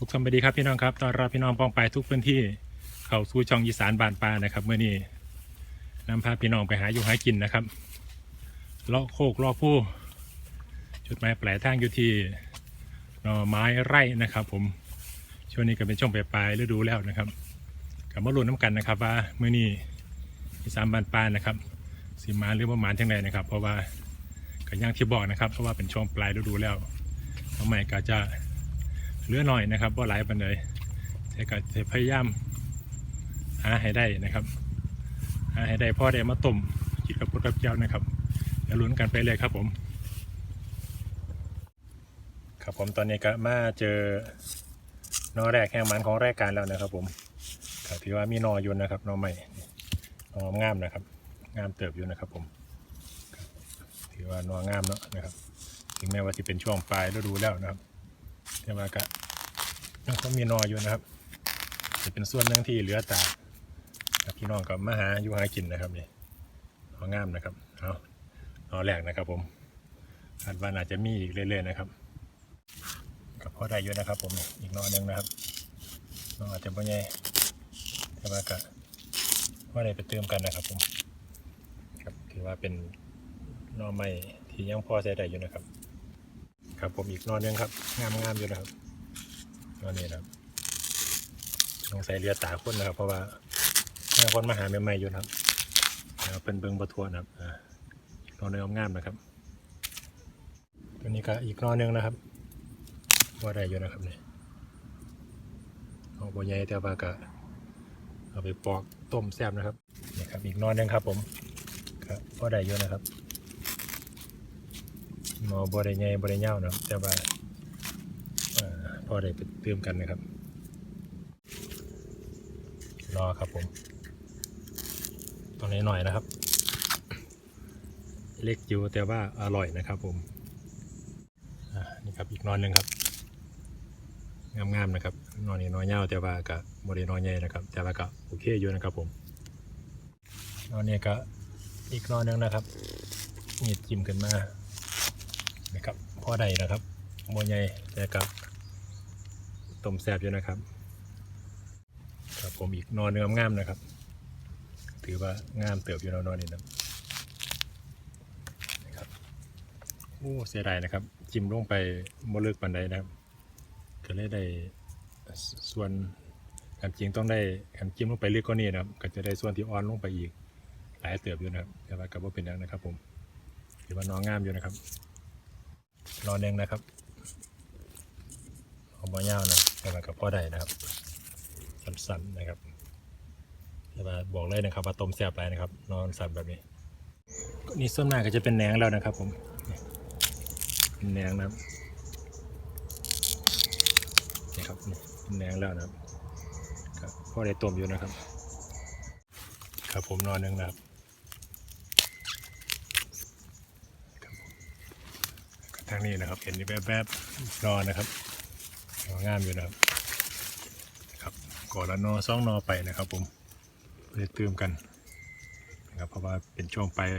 สุขสวัสดีครับพี่น้องครับตอนรับพี่น้องป้องไปทุกพื้นที่เข้าสู่ช่องอีสานบานปลานะครับเมื่อนี้นำพาพี่น้องไปหาอยู่หากินนะครับเลาะโคกเลาะผู้จุดหมายปลายทางอยู่ที่หน่อไม้ไร่นะครับ ผมช่วงนี้ก็เป็นช่วงปลายฤดูแล้วนะครับกับมาลุ้นน้ำกันนะครับ ว่าเมื่อนี้อีสานบานปลานะครับสิมาหรือว่าหมานทางใดนะครับ เพราะว่าก็ย่างที่บอกนะครับ เพราะว่าเป็นช่วงปลายฤดูแล้วทำไมก็จะ เหลือหน่อยนะครับว่าหลายปันเลยแต่ก็จะพยายามหาให้ได้นะครับหาให้ได้พ่อได้มาต้มกินกับพุทธกับเจ้านะครับเดี๋ยวลุ้นกันไปเลยครับผม ครับผมตอนนี้ก็มาเจอนอแรกแห่งมันของรายการแล้วนะครับ ผมก็ถือว่ามีนออยู่นะครับนอใหม่นองามนะครับ งามเติบอยู่นะครับ ผมถือว่านองามเนาะนะครับ ถึงแม้ว่าจะเป็นช่วงปลายฤดูแล้วนะครับแต่ว่าก็ ยังคงมีนออยู่นะครับ จะเป็นส่วนหนึ่งที่เหลือตากครับพี่น้องก็มาหาอยู่หากินนะครับนี่เอางามนะครับเอาเอาแรกนะครับ ผมคาดว่าน่าจะมีอีกเรื่อยๆนะครับกับพ่อได้เยอะนะครับ ผมอีกนอหนึ่งนะครับนออาจจะไม่ใหญ่แต่ว่าก็พ่อได้ไปเติมกันนะครับ ผมครับถือว่าเป็นนอใหม่ที่ยังพ่อใช้ได้อยู่นะครับ ครับผมอีกนอนหนึงครับ งามงามอยู่นะครับ นอนนี้นะครับต้องใส่เรือตาคนนะครับ เพราะว่าแม่คนมาหาใหม่ๆอยู่นะครับแล้วเป็นเบิงประทวนะครับนอนเนื้อมงามนะครับ ตัวนี้ก็อีกนอนหนึงนะครับว่าได้อยู่นะครับเนี่ยเอาบัวใหญ่แต่ว่าก็เอาไปปอกต้มแซ่บนะครับนี่ครับ อีกนอนหนึงครับ ผมครับว่าได้อยู่นะครับหมอบริไงบริเง่านะแต่ว่า พอได้ไปเติมกันนะครับ รอครับผมตอนนี้หน่อยนะครับ เล็กอยู่แต่ว่าอร่อยนะครับผมอ่านี่ครับอีกนอนหนึ่งครับงามๆนะครับนอนนี้น้อยเง่าแต่ว่ากับบริน้อยใหญ่นะครับ แต่ว่าก็โอเคอยู่นะครับผมนอนนี้ก็อีกนอนหนึ่งนะครับนี่จิ้มขึ้นมานะครับพ่อใดนะครับโมใหญ่แต่กับ ต้มแซบอยู่นะครับครับผมอีกนอนเนื้องามนะครับ ถือว่างามเติบอยู่นอนนี่นะนะครับโอ้เสียดายนะครับ จิ้มลงไปโมเลิกปันใดนะครับก็เลยได้ส่วนการจริงต้องได้การจิ้มลงไปเลือกก็นี่นะครับก็จะได้ส่วนที่อ่อนลงไปอีก หลายเติบอยู่นะครับแต่ว่ากับว่าเป็นอย่างนะครับ ผมถือว่าน้องงามอยู่นะครับ รอแดงนะครับ เอาบอยาวนะแต่ว่ากับพ่อใดนะครับสั้นๆนะครับแต่ว่าบอกเลยนะครับว่าต้มแซ่บไปนะครับ นอนสันแบบนี้นี่ส่วนมาก็จะเป็นแหนงแล้วนะครับ ผมเป็นแหนงนะครับนี่ครับเป็นแหนงแล้วนะครับครับพ่อได้ต้มอยู่นะครับ ครับผมนอนนึ่งนะครับทางนี้นะครับ เห็นแบบแบบๆนอนนะครับ งามอยู่นะครับครับก่อนละนอซ่องนอไปนะครับ ผมเพื่อเติมกันนะครับเพราะว่าเป็นช่วงปลาย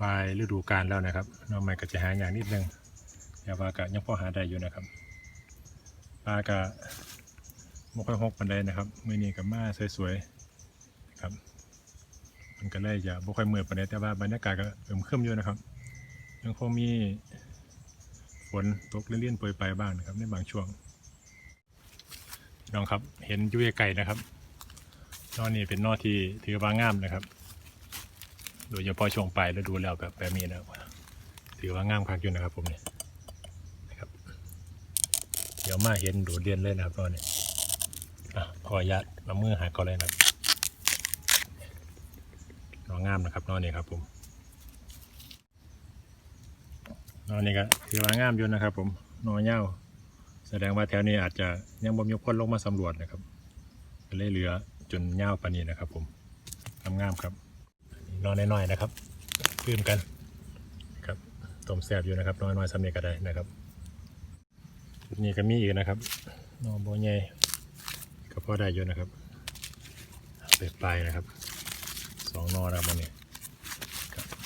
ปลายฤดูกาลแล้วนะครับนอใหม่ก็จะหาอย่างนิดนึงแต่ว่าก็ยังพอหาได้อยู่นะครับปลากะมค่อยหกปันไดนะครับมือนี้กับมาสวยๆนะครับ มันก็เลยจะบ่ค่อยเมื่อยปันไดแต่ว่าบรรยากาศก็เอิ่มเครื่มอยู่นะครับ ยังคงมี ฝนตกเลี่ยนๆโปรยปลายบ้างนะครับ ในบางช่วงน้องครับ เห็นยุ่ยไก่นะครับนอนี่เป็นนอที่ถือว่างามนะครับ โดยเฉพาะช่วงปลายฤดูแล้วแบบแบบนี้นะครับถือว่างามคักอยู่นะครับ ผมเนี่ยนะครับ เดี๋ยวมาเห็นดดเด่นเลยนะครับนอนี่อะพอยัดมามือหาก็เลยนะครับนองามนะครับนอนี่ครับผม น อนนี่ก็ถือว่างามอยู่นะครับ ผมนอเง่าแสดงว่าแถวนี้อาจจะยังบ่มีคนลงมาสำรวจนะครับก็เลยเหลือจนเง่าปานนี้นะครับ ผมงามๆครับนอนน้อยๆนะครับพื้มกันครับต้มแซ่บอยู่นะครับน้อยๆสำเนียก็ได้นะครับ นี่ก็มีอีกนะครับนอโบใหญ่ก็พอได้อยู่นะครับเปิดปลายนะครับสองนอนะครับวันนี้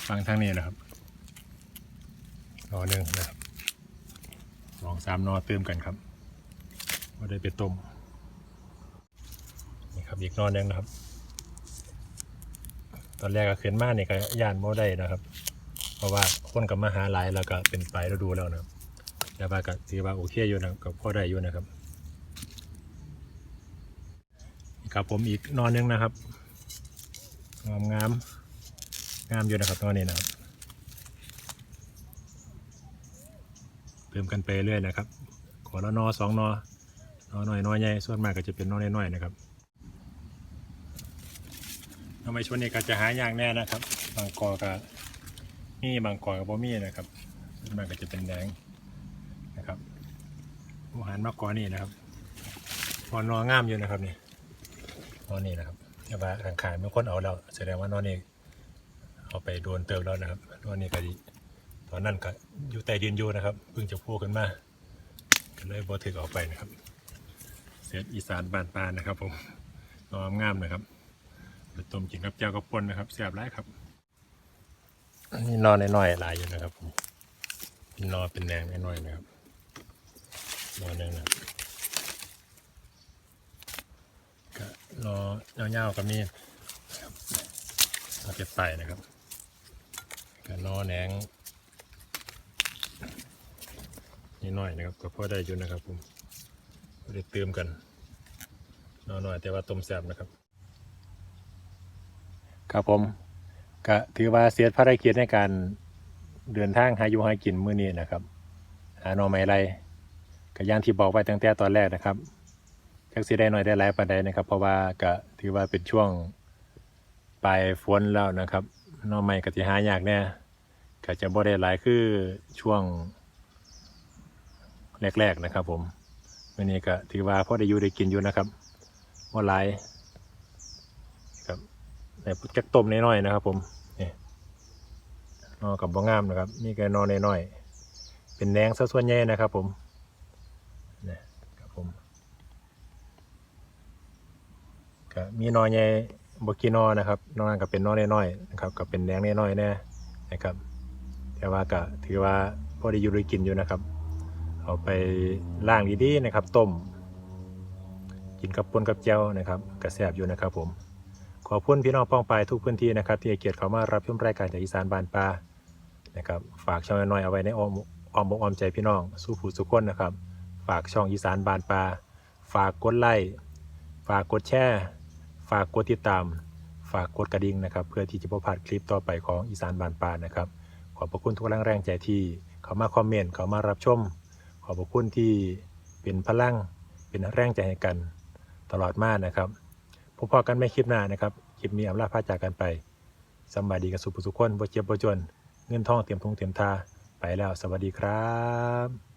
ฟังทางนี้นะครับ นอหนึ่งนะครับสองสามนอเติมกันครับก็ได้ไปต้มนี่ครับอีกนอหนึ่งนะครับ ตอนแรกก็ขึ้นมาเนี่ยก็ย่านโมได้นะครับ เพราะว่าคนกับมาหาหลายแล้วก็เป็นไปแล้วดูแล้วนะแต่ว่าก็ถือว่าโอเคอยู่นะครับก็พอได้อยู่นะครับนี่ครับผมอีกนอนหนึงนะครับงามงามงามอยู่นะครับตอนนี้นะครับ เติมกันไปเรื่อยนะครับ ขอละนอสองนอนอหน่อยนอใหญ่ส่วนมากก็จะเป็นนอน้อยๆนะครับทำไมช่วงนี้ก็จะหายากแน่นะครับ บางกอก็มีบางกอก็บ่มีนะครับส่วนมากก็จะเป็นแดงนะครับอาหารมากกอนี่นะครับพอนองามอยู่นะครับนี่นอนี่นะครับแต่ว่าทางขายไม่คนเอาแล้วแสดงว่านอนี่เอาไปโดนเติมแล้วนะครับนอนี่ก็ดี อนนั้นก็อยู่ใต้ดินอยู่นะครับเพิ่งจะพูดขึ้นมาก็เลยบอถึกออกไปนะครับเซตอีสานบานปานนะครับ ผมนอมงามนะครับไปต้มกินกับแจ่วกับปนนะครับเสียบไรครับอันนี้นอนน้อยๆหลายอยู่นะครับผมเป็นเป็นแดงน้อยๆนะครับนอนหนึ่งนะก็นอเงาๆกับมีนะครับเอาเป็ดไตนะครับก็นอนแหนง นิดหน่อยนะครับก็พอได้อยู่นะครับผมไม่ได้เติมกันน้อยหน่อยแต่ว่าต้มแซ่บนะครับ ครับผมก็ถือว่าเสียภารกิจในการเดินทางหาอยู่หากินมื้อนี้นะครับ หาหน่อไม้ไรก็อย่างที่บอกไว้ตั้งแต่ตอนแรกนะครับจักสิได้หน่อยได้หลายปานใดนะครับ เพราะว่าก็ถือว่าเป็นช่วงปลายฝนแล้วนะครับหน่อไม้ก็สิหายากแน่ก็จะบ่ได้หลายคือช่วง แรกๆนะครับ ผมวันนี้ก็ถือว่าพ่อได้อยู่ได้กินอยู่นะครับว่าหลายครับในจักต้มน้อยๆนะครับ ผมนี่นอกับบ่งามนะครับ นี่ก็นอน้อยๆเป็นแหนงซะส่วนใหญ่นะครับ ผมนี่ครับผมก็มีนอใหญ่บกีนอนะครับนอกนั้นก็เป็นนอน้อยๆนะครับก็เป็นแหนงน้อยๆแน่นะครับ แต่ว่าก็ถือว่าพ่อได้อยู่ได้กินอยู่นะครับ เอาไปล่างดีๆนะครับ ต้ม กินกับปนกับเจียวนะครับกระแสบอยู่นะครับผม ขอบคุณพี่น้องป้องปายทุกพื้นที่นะครับ ที่เกียรติเขามารับชมรายการจากอีสานบานปลานะครับ ฝากช่องน้อยเอาไว้ในอ้อมอ้อมอกอ้อมใจพี่น้อง สู้ผู้สุขคนนะครับ ฝากช่องอีสานบานปลาฝากกดไลค์ฝากกดแชร์ฝากกดติดตาม ฝากกดกระดิ่งนะครับ เพื่อที่จะพบ่าดคลิปต่อไปของอีสานบานปลานะครับ ขอบพระคุณทุกแรงแรงใจที่เขามาคอมเมนต์เขามารับชม ขอบพระคุณที่เป็นพลังเป็นแรงใจให้กันตลอดมานะครับพบพอกันไม่คลิปหน้านะครับคลิปนี้อำลาพาจากกันไปสำบายดีกับสุภสุขคนบ่เจ็บบ่จน เงินทองเตรียมทงเตรียมทาไปแล้วสวัสดีครับ